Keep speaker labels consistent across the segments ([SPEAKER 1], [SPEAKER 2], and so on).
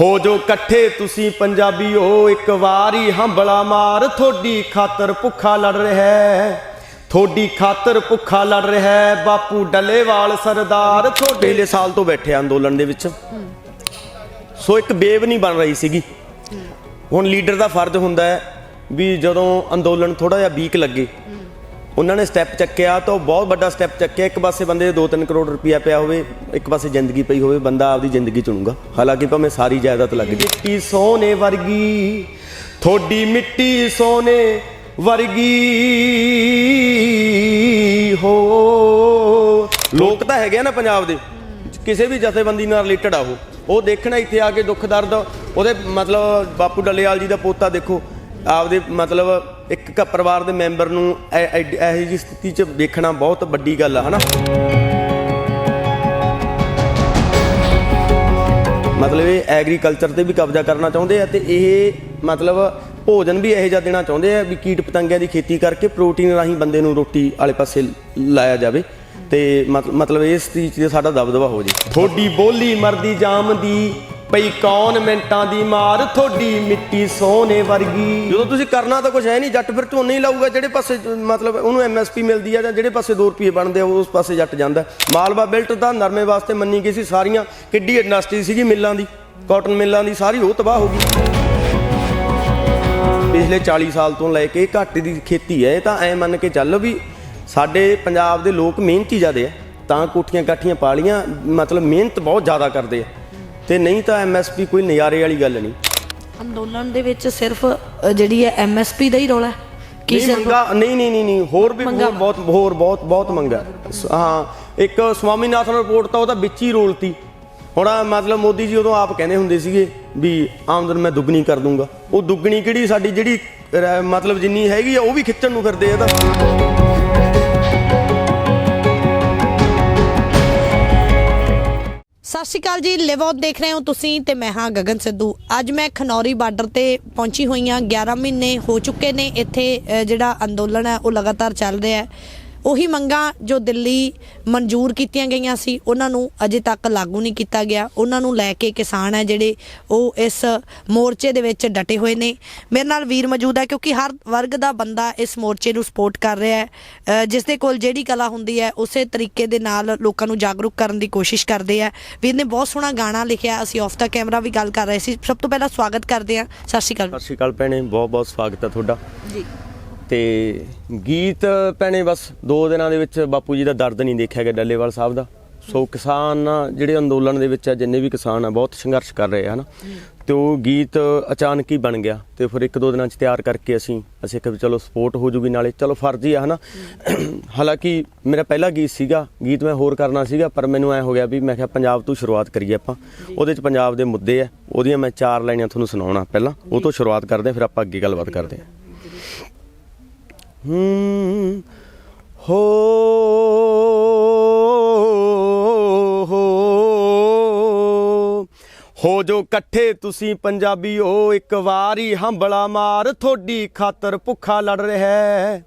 [SPEAKER 1] ਹੋ ਜੋ ਇਕੱਠੇ ਤੁਸੀਂ ਪੰਜਾਬੀਓ, ਇੱਕ ਵਾਰੀ ਹੰਬਲਾ ਮਾਰ ਥੋੜੀ ਖਾਤਰ ਭੁੱਖਾ ਲੜ ਰਿਹਾ ਹੈ। ਖਾਤਰ ਭੁੱਖਾ ਲੜ ਰਿਹਾ ਬਾਪੂ ਡੱਲੇਵਾਲ ਸਰਦਾਰ। ਤੁਹਾਡੇ ਪਹਿਲੇ ਸਾਲ ਤੋਂ ਬੈਠੇ ਆ ਅੰਦੋਲਨ ਦੇ ਵਿੱਚ। ਸੋ ਇੱਕ ਵੇਵ ਨਹੀਂ ਬਣ ਰਹੀ ਸੀਗੀ। ਹੁਣ ਲੀਡਰ ਦਾ ਫਰਜ਼ ਹੁੰਦਾ ਹੈ ਵੀ ਜਦੋਂ ਅੰਦੋਲਨ ਥੋੜਾ ਜਿਹਾ ਵੀਕ ਲੱਗੇ ਉਹਨਾਂ ਨੇ ਸਟੈਪ ਚੱਕਿਆ ਤਾਂ ਉਹ ਬਹੁਤ ਵੱਡਾ ਸਟੈਪ ਚੱਕਿਆ। ਇੱਕ ਪਾਸੇ ਬੰਦੇ ਦੇ 2-3 ਕਰੋੜ ਰੁਪਇਆ ਪਿਆ ਹੋਵੇ ਇੱਕ ਪਾਸੇ ਜ਼ਿੰਦਗੀ ਪਈ ਹੋਵੇ ਬੰਦਾ ਆਪਦੀ ਜ਼ਿੰਦਗੀ ਚੁਣੂਗਾ। ਹਾਲਾਂਕਿ ਭਾਵੇਂ ਸਾਰੀ ਜਾਇਦਾਦ ਲੱਗ ਜੇ। ਮਿੱਟੀ ਸੋਨੇ ਵਰਗੀ ਥੋੜੀ ਮਿੱਟੀ ਸੋਨੇ ਵਰਗੀ ਹੋ। ਲੋਕ ਤਾਂ ਹੈਗੇ ਨਾ ਪੰਜਾਬ ਦੇ। ਕਿਸੇ ਵੀ ਜਥੇਬੰਦੀ ਨਾਲ ਰਿਲੇਟਡ ਆ ਉਹ। ਉਹ ਦੇਖਣਾ ਇੱਥੇ ਆ ਕੇ ਦੁੱਖ ਦਰਦ ਉਹਦੇ ਮਤਲਬ ਬਾਪੂ ਡੱਲੇਵਾਲ ਜੀ ਦਾ ਪੋਤਾ ਦੇਖੋ। ਆਪਦੇ ਮਤਲਬ ਇੱਕ ਕ ਪਰਿਵਾਰ ਦੇ ਮੈਂਬਰ ਨੂੰ ਐ- ਐ- ਇਹੋ ਜਿਹੀ ਸਥਿਤੀ 'ਚ ਦੇਖਣਾ ਬਹੁਤ ਵੱਡੀ ਗੱਲ ਆ, ਹਨਾ? ਮਤਲਬ ਇਹ ਐਗਰੀਕਲਚਰ ਤੇ ਵੀ ਕਬਜ਼ਾ ਕਰਨਾ ਚਾਹੁੰਦੇ ਆ ਤੇ ਇਹ ਮਤਲਬ ਭੋਜਨ ਵੀ ਇਹੋ ਜਿਹਾ ਦੇਣਾ ਚਾਹੁੰਦੇ ਆ ਵੀ ਕੀਟ ਪਤੰਗਿਆਂ ਦੀ ਖੇਤੀ ਕਰਕੇ ਪ੍ਰੋਟੀਨ ਰਾਹੀਂ ਬੰਦੇ ਨੂੰ ਰੋਟੀ ਵਾਲੇ ਪਾਸੇ ਲਾਇਆ ਜਾਵੇ ਤੇ ਮਤ- ਮਤਲਬ ਇਸ ਚੀਜ਼ ਤੇ ਸਾਡਾ ਦਬਦਬਾ ਹੋ ਜੇ। ਥੋੜੀ ਬੋਲੀ ਮਰਦੀ ਜਾਮ ਦੀ ਬਈ ਕੌਣ ਮਿੰਟਾਂ ਦੀ ਮਾਰ? ਥੋੜੀ ਮਿੱਟੀ ਸੋਨੇ ਵਰਗੀ। ਜਦੋਂ ਤੁਸੀਂ ਕਰਨਾ ਤਾਂ ਕੁਝ ਹੈ ਨਹੀਂ, ਜੱਟ ਫਿਰ ਝੋਨੇ ਹੀ ਲਾਊਗਾ, ਜਿਹੜੇ ਪਾਸੇ, ਮਤਲਬ ਉਹਨੂੰ ਐਮਐਸਪੀ ਮਿਲਦੀ ਆ ਜਾਂ ਜਿਹੜੇ ਪਾਸੇ 2 ਰੁਪਏ ਬਣਦੇ ਆ ਉਸ ਪਾਸੇ ਜੱਟ ਜਾਂਦਾ। ਮਾਲਵਾ ਬਿਲਟ ਦਾ ਨਰਮੇ ਵਾਸਤੇ ਮੰਨੀ ਗਈ ਸੀ ਸਾਰੀਆਂ, ਕਿੱਡੀ ਇੰਡਸਟਰੀ ਸੀਗੀ ਮਿੱਲਾਂ ਦੀ ਕਾਟਨ ਮਿੱਲਾਂ ਦੀ, ਸਾਰੀ ਉਹ ਤਬਾਹ ਹੋ ਗਈ। ਪਿਛਲੇ 40 ਸਾਲ ਤੋਂ ਲੈ ਕੇ ਘਾਟੇ ਦੀ ਖੇਤੀ ਹੈ, ਇਹ ਤਾਂ ਐ ਮੰਨ ਕੇ ਚੱਲ ਵੀ ਸਾਡੇ ਪੰਜਾਬ ਦੇ ਲੋਕ ਮਿਹਨਤੀ ਜ਼ਿਆਦੇ ਆ, ਤਾਂ ਕੋਠੀਆਂ ਕਾਠੀਆਂ ਪਾਲੀਆਂ ਮਤਲਬ ਮਿਹਨਤ ਬਹੁਤ ਜ਼ਿਆਦਾ ਕਰਦੇ ਆ। ਤੇ ਨਹੀਂ ਤਾਂ ਐਮਐਸਪੀ ਕੋਈ ਨਜ਼ਾਰੇ ਵਾਲੀ ਗੱਲ ਨਹੀਂ।
[SPEAKER 2] ਅੰਦੋਲਨ ਦੇ ਵਿੱਚ ਸਿਰਫ ਅ, ਜਿਹੜੀ ਹੈ ਐਮਐਸਪੀ ਦਾ ਹੀ ਰੌਲਾ ਹੈ? ਕੀ
[SPEAKER 1] ਨਹੀਂ
[SPEAKER 2] ਸਿਰਫ
[SPEAKER 1] ਮੰਗਾ ਨਹੀਂ ਨਹੀਂ ਨਹੀਂ ਨਹੀਂ ਹੋਰ ਵੀ ਹੋਰ ਬਹੁਤ ਹੋਰ ਬਹੁਤ ਬਹੁਤ ਮੰਗਾ। ਸ- ਹਾਂ ਇੱਕ ਸਵਾਮੀਨਾਥਨ ਰਿਪੋਰਟ ਤਾਂ ਉਹਦਾ ਵਿੱਚ ਹੀ ਰੋਲਤੀ ਹੁਣ ਆਹ ਮਤਲਬ ਮੋਦੀ ਜੀ ਉਦੋਂ ਆਪ ਕਹਿੰਦੇ ਹੁੰਦੇ ਸੀਗੇ ਵੀ ਆਮਦਨ ਮੈਂ ਦੁੱਗਣੀ ਕਰ ਦੂੰਗਾ। ਉਹ ਦੁੱਗਣੀ ਕਿਹੜੀ ਸਾਡੀ ਜਿਹੜੀ ਰ- ਮਤਲਬ ਜਿੰਨੀ ਹੈਗੀ ਆ ਉਹ ਵੀ ਖਿੱਚਣ ਨੂੰ ਫਿਰਦੇ ਆ ਤਾਂ।
[SPEAKER 2] ਸਤਿ ਸ਼੍ਰੀ ਅਕਾਲ ਜੀ ਲਿਵ ਆਊਟ ਦੇਖ ਰਹੇ ਹੋ ਤੁਸੀਂ ਤੇ ਮੈਂ ਹਾਂ ਗਗਨ ਸਿੱਧੂ। ਅੱਜ ਮੈਂ ਖਨੌਰੀ ਬਾਰਡਰ ਤੇ ਪਹੁੰਚੀ ਹੋਈ ਹਾਂ 11 ਮਹੀਨੇ ਹੋ ਚੁੱਕੇ ਨੇ ਇੱਥੇ ਅ, ਜਿਹੜਾ ਅੰਦੋਲਨ ਹੈ ਉਹ ਲਗਾਤਾਰ ਚੱਲ ਰਿਹਾ ਹੈ। ਉਹੀ ਮੰਗਾਂ ਜੋ ਦਿੱਲੀ ਮਨਜ਼ੂਰ ਕੀਤੀਆਂ ਗਈਆਂ ਸੀ ਉਹਨਾਂ ਨੂੰ ਅਜੇ ਤੱਕ ਲਾਗੂ ਨਹੀਂ ਕੀਤਾ ਗਿਆ। ਉਹਨਾਂ ਨੂੰ ਲੈ ਕੇ ਕਿਸਾਨ ਹੈ ਜਿਹੜੇ ਉਹ ਇਸ ਮੋਰਚੇ ਦੇ ਵਿੱਚ ਡਟੇ ਹੋਏ ਨੇ। ਮੇਰੇ ਨਾਲ ਵੀਰ ਮੌਜੂਦ ਹੈ ਕਿਉਂਕਿ ਹਰ ਵਰਗ ਦਾ ਬੰਦਾ ਇਸ ਮੋਰਚੇ ਨੂੰ ਸਪੋਰਟ ਕਰ ਰਿਹਾ ਹੈ। ਜਿਸ ਦੇ ਕੋਲ ਜਿਹੜੀ ਕਲਾ ਹੁੰਦੀ ਹੈ ਉਸੇ ਤਰੀਕੇ ਦੇ ਨਾਲ ਲੋਕਾਂ ਨੂੰ ਜਾਗਰੂਕ ਕਰਨ ਦੀ ਕੋਸ਼ਿਸ਼ ਕਰਦੇ ਆ। ਵੀਰ ਨੇ ਬਹੁਤ ਸੋਹਣਾ ਗਾਣਾ ਲਿਖਿਆ ਅਸੀਂ ਆਫ ਦਾ ਕੈਮਰਾ ਵੀ ਗੱਲ ਕਰ ਰਹੇ ਸੀ। ਸਭ ਤੋਂ ਪਹਿਲਾਂ ਸਵਾਗਤ ਕਰਦੇ ਆ ਸਤਿ ਸ਼੍ਰੀ ਅਕਾਲ।
[SPEAKER 1] ਸਤਿ ਸ਼੍ਰੀ ਅਕਾਲ ਭੈਣੇ ਬਹੁਤ ਬਹੁਤ ਸਵਾਗਤ ਹੈ ਤੁਹਾਡਾ।
[SPEAKER 2] ਜੀ।
[SPEAKER 1] ਤੇ ਗੀਤ ਭੈਣੇ ਬਸ ਦੋ ਦਿਨਾਂ ਦੇ ਵਿੱਚ ਬਾਪੂ ਜੀ ਦਾ ਦਰਦ ਨਹੀਂ ਦੇਖਿਆ ਗਿਆ ਡੱਲੇਵਾਲ ਸਾਹਿਬ ਦਾ। ਸੋ ਕਿਸਾਨ ਜਿਹੜੇ ਅੰਦੋਲਨ ਦੇ ਵਿੱਚ ਆ ਜਿੰਨੇ ਵੀ ਕਿਸਾਨ ਆ ਬਹੁਤ ਸੰਘਰਸ਼ ਕਰ ਰਹੇ ਆ ਹਨਾ? ਤੇ ਉਹ ਗੀਤ ਅਚਾਨਕ ਹੀ ਬਣ ਗਿਆ ਤੇ ਫਿਰ ਇੱਕ ਦੋ ਦਿਨਾਂ ਚ ਤਿਆਰ ਕਰਕੇ ਅਸੀਂ ਅਸੀਂ ਵੀ ਚਲੋ ਸਪੋਰਟ ਹੋ ਜੂਗੀ ਨਾਲੇ ਚਲੋ ਫਰਜ਼ ਆ ਹਨਾ? ਹਾਲਾਂਕਿ ਮੇਰਾ ਪਹਿਲਾ ਗੀਤ ਸੀਗਾ ਗੀਤ ਮੈਂ ਹੋਰ ਕਰਨਾ ਸੀਗਾ ਪਰ ਮੈਨੂੰ ਐ ਹੋ ਗਿਆ ਵੀ ਮੈਂ ਕਿਹਾ ਪੰਜਾਬ ਤੋਂ ਸ਼ੁਰੂਆਤ ਕਰੀਏ ਆਪਾਂ। ਉਹਦੇ ਚ ਪੰਜਾਬ ਦੇ ਮੁੱਦੇ ਆ ਉਹਦੀਆਂ ਮੈਂ ਚਾਰ ਲਾਈਨਾਂ ਤੁਹਾਨੂੰ ਸੁਣਾਉਣਾ ਪਹਿਲਾਂ ਉਹ ਤੋਂ ਸ਼ੁਰੂਆਤ ਕਰਦੇ ਫਿਰ ਆਪਾਂ ਅੱਗੇ ਗੱਲਬਾਤ ਕਰਦੇ ਆ। ਹੂੰ ਹੋ ਹੋ ਜੋ ਇਕੱਠੇ ਤੁਸੀਂ ਪੰਜਾਬੀਓ ਇੱਕ ਵਾਰੀ ਹੰਬਲਾ ਮਾਰ ਥੋੜੀ ਖਾਤਰ ਭੁੱਖਾ ਲੜ ਰਿਹਾ ਹੈ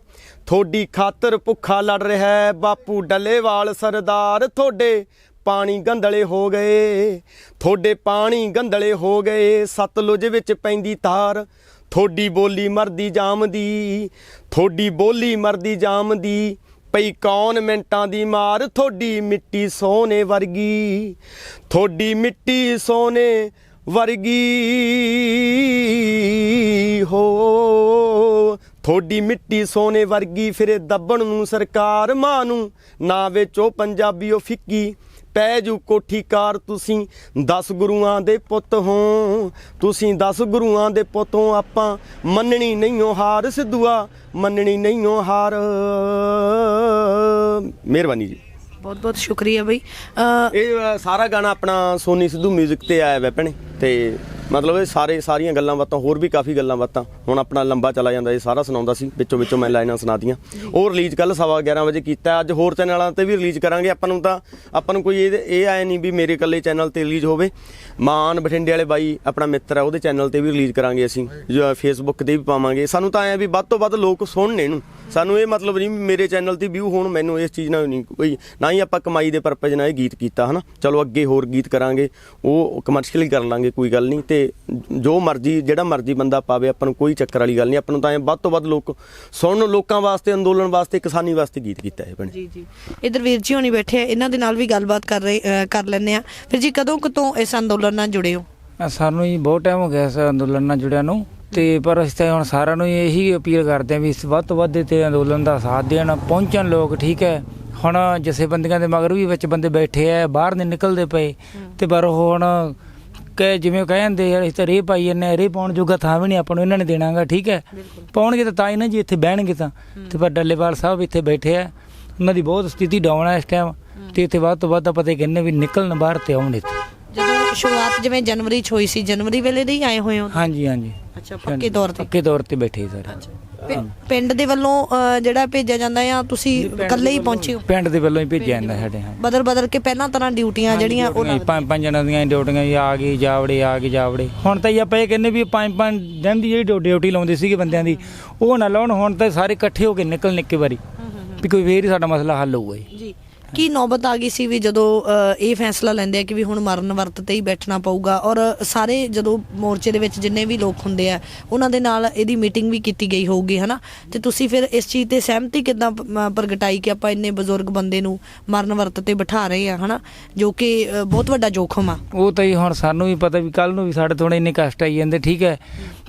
[SPEAKER 1] ਥੋੜੀ ਖਾਤਰ ਭੁੱਖਾ ਲੜ ਰਿਹਾ ਹੈ ਬਾਪੂ ਡੱਲੇਵਾਲ ਸਰਦਾਰ ਥੋੜੇ ਪਾਣੀ ਗੰਧਲੇ ਹੋ ਗਏ ਥੋੜੇ ਪਾਣੀ ਗੰਧਲੇ ਹੋ ਗਏ ਸਤਲੁਜ ਵਿੱਚ ਪੈਂਦੀ ਤਾਰ ਥੋੜੀ ਬੋਲੀ ਮਰਦੀ ਜਾਮਦੀ ਥੋੜੀ ਬੋਲੀ ਮਰਦੀ ਜਾਮਦੀ ਪਈ ਕੌਣ ਮਿੰਟਾਂ ਦੀ ਮਾਰ ਥੋੜੀ ਮਿੱਟੀ ਸੋਨੇ ਵਰਗੀ ਥੋੜੀ ਮਿੱਟੀ ਸੋਨੇ ਵਰਗੀ, ਹੋ ਥੋੜੀ ਮਿੱਟੀ ਸੋਨੇ ਵਰਗੀ, ਫਿਰੇ ਦੱਬਣ ਨੂੰ ਸਰਕਾਰ ਮਾਂ ਨੂੰ, ਨਾ ਵੇਚੋ ਪੰਜਾਬੀਓ ਫਿੱਕੀ। ਪੈ ਜੂ ਕੋਠੀ ਕਾਰ ਤੁਸੀਂ। 10 ਗੁਰੂਆਂ ਦੇ ਪੁੱਤ ਹੋ। ਤੁਸੀਂ 10 ਗੁਰੂਆਂ ਦੇ ਪੁੱਤ ਆਪਾਂ ਮੰਨਣੀ ਨਹੀਂਓ ਹਾਰ। ਸਿੱਧੂਆ ਮੰਨਣੀ ਨਹੀਂਓ ਹਾਰ। ਮਿਹਰਬਾਨੀ ਜੀ।
[SPEAKER 2] ਬਹੁਤ ਬਹੁਤ ਸ਼ੁਕਰੀਆ ਬਈ।
[SPEAKER 1] ਇਹ ਸਾਰਾ ਗਾਣਾ ਆਪਣਾ ਸੋਨੀ ਸਿੱਧੂ 뮤직 ਤੇ ਆਇਆ ਵੈ ਭੈਣੇ। ਤੇ ਮਤਲਬ ਇਹ ਸਾਰੇ ਸਾਰੀਆਂ ਗੱਲਾਂ ਬਾਤਾਂ ਹੋਰ ਵੀ ਕਾਫੀ ਗੱਲਾਂ ਬਾਤਾਂ ਹੁਣ ਆਪਣਾ ਲੰਬਾ ਚਲਾ ਜਾਂਦਾ ਇਹ ਸਾਰਾ ਸੁਣਾਉਂਦਾ ਸੀ ਵਿੱਚੋਂ ਵਿੱਚੋਂ ਮੈਂ ਲਾਈਨਾਂ ਸੁਣਾਤੀਆਂ। ਉਹ ਰਿਲੀਜ਼ ਕੱਲ ਸਵਾ 11 ਵਜੇ ਕੀਤਾ ਅੱਜ ਹੋਰ ਚੈਨਲਾਂ ਤੇ ਵੀ ਰਿਲੀਜ਼ ਕਰਾਂਗੇ ਆਪਾਂ ਨੂੰ ਤਾਂ ਆਪਾਂ ਨੂੰ ਕੋਈ ਇਹ ਇਹ ਆਏ ਨਹੀਂ ਵੀ ਮੇਰੇ ਇਕੱਲੇ ਚੈਨਲ ਤੇ ਰਿਲੀਜ਼ ਹੋਵੇ। ਮਾਨ ਬਠਿੰਡੇ ਵਾਲੇ ਬਾਈ ਆਪਣਾ ਮਿੱਤਰ ਆ ਉਹਦੇ ਚੈਨਲ ਤੇ ਵੀ ਰਿਲੀਜ਼ ਕਰਾਂਗੇ ਅਸੀਂ ਜੋ ਫੇਸਬੁੱਕ ਤੇ ਵੀ ਪਾਵਾਂਗੇ। ਸਾਨੂੰ ਤਾਂ ਐ ਵੀ ਵੱਧ ਤੋਂ ਵੱਧ ਲੋਕ ਸੁਣਨ ਇਹਨੂੰ। ਸਾਨੂੰ ਇਹ ਮਤਲਬ ਨਹੀਂ ਮੇਰੇ ਚੈਨਲ ਤੇ ਵਿਊ ਹੋਣ ਮੈਨੂੰ ਇਸ ਚੀਜ਼ ਨਾਲ ਨਹੀਂ ਕੋਈ ਨਾ ਹੀ ਆਪਾਂ ਕਮਾਈ ਦੇ ਪਰਪਸ ਨਾਲ ਇਹ ਗੀਤ ਕੀਤਾ ਹਨਾ? ਚਲੋ ਅੱਗੇ ਹੋਰ ਗੀਤ ਕਰਾਂਗੇ ਉਹ ਕਮਰਸ਼ੀਅਲੀ ਕਰ ਲਾਂਗੇ ਕੋਈ ਗੱਲ ਨਹੀਂ। ਤੇ ਜੋ ਮਰਜ਼ੀ ਜਿਹੜਾ ਮਰਜ਼ੀ ਬੰਦਾ ਪਾਵੇ ਆਪਾਂ ਨੂੰ ਕੋਈ ਚੱਕਰ ਵਾਲੀ ਗੱਲ ਨਹੀਂ। ਆਪਾਂ ਨੂੰ ਤਾਂ ਐਂ ਵੱਧ ਤੋਂ ਵੱਧ ਲੋਕ ਸੁਣਨ ਲੋਕਾਂ ਵਾਸਤੇ ਅੰਦੋਲਨ ਵਾਸਤੇ ਕਿਸਾਨੀ ਵਾਸਤੇ ਗੀਤ ਕੀਤਾ ਹੈ ਬਣੇ
[SPEAKER 2] ਜੀ ਜੀ। ਇਧਰ ਵੀਰ ਜੀ ਹੋਣੀ ਬੈਠੇ ਆ ਇਹਨਾਂ ਦੇ ਨਾਲ ਵੀ ਗੱਲਬਾਤ ਕਰ ਰਹੇ ਕਰ ਲੈਂਦੇ ਆ। ਫਿਰ ਜੀ ਕਦੋਂ ਕਦੋਂ ਇਸ ਅੰਦੋਲਨ ਨਾਲ ਜੁੜੇ ਹੋ?
[SPEAKER 3] ਸਾਨੂੰ ਜੀ ਬਹੁਤ ਟਾਈਮ ਹੋ ਗਿਆ ਇਸ ਅੰਦੋਲਨ ਨਾਲ ਜੁੜਿਆ ਨੂੰ। ਤੇ ਪਰ ਅਸੀਂ ਤਾਂ ਹੁਣ ਸਾਰਿਆਂ ਨੂੰ ਇਹੀ ਅਪੀਲ ਕਰਦੇ ਹਾਂ ਵੀ ਇਸ ਵੱਧ ਤੋਂ ਵੱਧ ਤੇ ਅੰਦੋਲਨ ਦਾ ਸਾਥ ਦੇਣ ਪਹੁੰਚਣ ਲੋਕ ਠੀਕ ਹੈ। ਹੁਣ ਜਥੇਬੰਦੀਆਂ ਦੇ ਮਗਰ ਵੀ ਵਿੱਚ ਬੰਦੇ ਬੈਠੇ ਆ ਬਾਹਰ ਨਹੀਂ ਨਿਕਲਦੇ ਪਏ। ਤੇ ਪਰ ਉਹ ਹੁਣ ਕਿ ਜਿਵੇਂ ਕਹਿੰਦੇ ਯਾਰ ਅਸੀਂ ਤਾਂ ਰੇ ਪਾਈ ਜੰਨੇ ਰੇ ਪਾਉਣ ਜੋਗਾ ਥਾਂ ਵੀ ਨਹੀਂ ਆਪਾਂ ਨੂੰ ਇਹਨਾਂ ਨੇ ਦੇਣਾਗਾ ਠੀਕ ਹੈ? ਪਾਉਣਗੇ ਤਾਂ ਤਾਂ ਹੀ ਨਾ ਜੀ ਇੱਥੇ ਬਹਿਣਗੇ ਤਾਂ। ਤੇ ਪਰ ਡੱਲੇਵਾਲ ਸਾਹਿਬ ਇੱਥੇ ਬੈਠੇ ਆ ਉਹਨਾਂ ਦੀ ਬਹੁਤ ਸਥਿਤੀ ਡਾਊਨ ਹੈ ਇਸ ਟਾਈਮ ਤੇ ਇੱਥੇ ਵੱਧ ਤੋਂ ਵੱਧ ਆਪਾਂ ਤੇ ਕਹਿੰਦੇ ਵੀ ਨਿਕਲਣ ਬਾਹਰ ਤੇ ਆਉਣ ਇੱਥੇ।
[SPEAKER 2] ਜਦੋਂ ਸ਼ੁਰੂਆਤ ਜਿਵੇਂ ਜਨਵਰੀ ਚ ਹੋਈ ਸੀ ਜਨਵਰੀ ਵੇਲੇ ਦੇ ਹੀ ਆਏ ਹੋਏ ਹੋ?
[SPEAKER 3] ਹਾਂਜੀ ਹਾਂਜੀ।
[SPEAKER 2] ਅੱਛਾ ਪੱਕੇ ਤੌਰ ਤੇ।
[SPEAKER 3] ਪੱਕੇ ਤੌਰ ਤੇ ਬੈਠੇ ਸਰ।
[SPEAKER 2] ਪਿੰਡ ਦੇ ਵੱਲੋਂ ਅ, ਜਿਹੜਾ ਭੇਜਿਆ ਜਾਂਦਾ ਆ ਤੁਸੀਂ ਇਕੱਲੇ ਹੀ ਪਹੁੰਚੇ ਹੋ?
[SPEAKER 3] ਪਿੰਡ ਦੇ ਵੱਲੋਂ ਹੀ ਭੇਜਿਆ ਜਾਂਦਾ ਸਾਡੇ ਹਾਂ।
[SPEAKER 2] ਬਦਲ ਬਦਲ ਕੇ ਪਹਿਲਾਂ ਤਰ੍ਹਾਂ ਡਿਊਟੀਆਂ ਜਿਹੜੀਆਂ ਉਹ
[SPEAKER 3] ਡਿਊਟੀਆਂ ਪੰਜ ਪੰਜ ਜਣਾਂ ਦੀਆਂ ਡਿਊਟੀਆਂ ਜੀ ਆ ਗਈ ਜਾਵੜੇ ਆ ਗਈ ਜਾਵੜੇ ਹੁਣ ਤਾਂ ਜੀ ਆਪਾਂ ਇਹ ਕਹਿੰਦੇ ਵੀ ਪੰਜ ਪੰਜ ਦਿਨ ਦੀ ਜਿਹੜੀ ਡਿਊ- ਡਿਊਟੀ ਲਾਉਂਦੇ ਸੀਗੇ ਬੰਦਿਆਂ ਦੀ ਉਹ ਨਾ ਲਾਉਣ ਹੁਣ ਤਾਂ ਸਾਰੇ ਇਕੱਠੇ ਹੋ ਕੇ ਨਿਕਲਣ ਇੱਕੇ ਵਾਰੀ। ਵੀ ਕੋਈ ਫੇਰ ਹੀ ਸਾਡਾ ਮਸਲਾ ਹੱਲ ਹੋਊਗਾ ਜੀ।
[SPEAKER 2] ਜੀ। ਕੀ ਨੌਬਤ ਆ ਗਈ ਸੀ ਵੀ ਜਦੋਂ ਇਹ ਫੈਸਲਾ ਲੈਂਦੇ ਆ ਕਿ ਵੀ ਹੁਣ ਮਰਨ ਵਰਤ ਤੇ ਹੀ ਬੈਠਣਾ ਪਊਗਾ? ਔਰ ਸਾਰੇ ਜਦੋਂ ਮੋਰਚੇ ਦੇ ਵਿੱਚ ਜਿੰਨੇ ਵੀ ਲੋਕ ਹੁੰਦੇ ਆ, ਉਹਨਾਂ ਦੇ ਨਾਲ ਇਹਦੀ ਮੀਟਿੰਗ ਵੀ ਕੀਤੀ ਗਈ ਹੋਊਗੀ, ਹਨਾ? ਤੇ ਤੁਸੀਂ ਫਿਰ ਇਸ ਚੀਜ਼ ਤੇ ਸਹਿਮਤੀ ਕਿਦਾਂ ਪ੍ਰਗਟਾਈ ਕਿ ਆਪਾਂ ਇੰਨੇ ਬਜ਼ੁਰਗ ਬੰਦੇ ਨੂੰ ਮਰਨ ਵਰਤ ਤੇ ਬਿਠਾ ਰਹੇ ਆ, ਹਨਾ? ਜੋ ਕਿ ਬਹੁਤ ਵੱਡਾ ਜੋਖਮ ਆ।
[SPEAKER 3] ਉਹ ਤਾਂ ਹੀ ਹੁਣ ਸਾਨੂੰ ਵੀ ਪਤਾ ਵੀ ਕੱਲ ਨੂੰ ਵੀ ਸਾਡੇ ਤੋਂ ਇੰਨੇ ਕਸ਼ਟ ਆਈ ਜਾਂਦੇ, ਠੀਕ ਹੈ?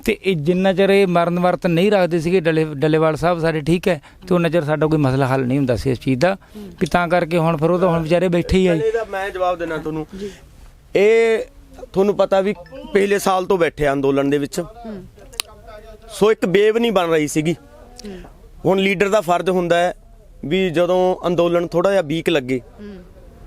[SPEAKER 3] ਤੇ ਇਹ ਜਿੰਨਾ ਚਿਰ ਇਹ ਮਰਨ ਵਰਤ ਨਹੀਂ ਰੱਖਦੇ ਸੀਗੇ, ਡੱਲੇ, ਡੱਲੇਵਾਲ ਸਾਹਿਬ ਸਾਡੇ ਠੀਕ ਹੈ, ਤੇ ਉਹਨਾਂ ਚਿਰ ਸਾਡਾ ਕੋਈ ਮਸਲਾ ਹੱਲ ਨਹੀਂ ਹੁੰਦਾ ਸੀ ਇਸ ਚੀਜ਼ ਦਾ। ਵੀ ਤਾਂ ਕਰਕੇ ਹੁਣ ਫਿਰ ਉਹ ਤਾਂ ਹੁਣ ਵਿਚਾਰੇ ਬੈਠੇ ਹੀ ਆ ਜੀ।
[SPEAKER 1] ਮੈਂ ਜਵਾਬ ਦੇਣਾ ਤੁਹਾਨੂੰ। ਇਹ ਤੁਹਾਨੂੰ ਪਤਾ ਵੀ ਪਿਛਲੇ ਸਾਲ ਤੋਂ ਬੈਠੇ ਆ ਅੰਦੋਲਨ ਦੇ ਵਿੱਚ। ਸੋ ਇੱਕ ਬੇਵ ਨਹੀਂ ਬਣ ਰਹੀ ਸੀਗੀ। ਹੁਣ ਲੀਡਰ ਦਾ ਫਰਜ਼ ਹੁੰਦਾ ਹੈ ਵੀ ਜਦੋਂ ਅੰਦੋਲਨ ਥੋੜਾ ਜਿਹਾ ਵੀਕ ਲੱਗੇ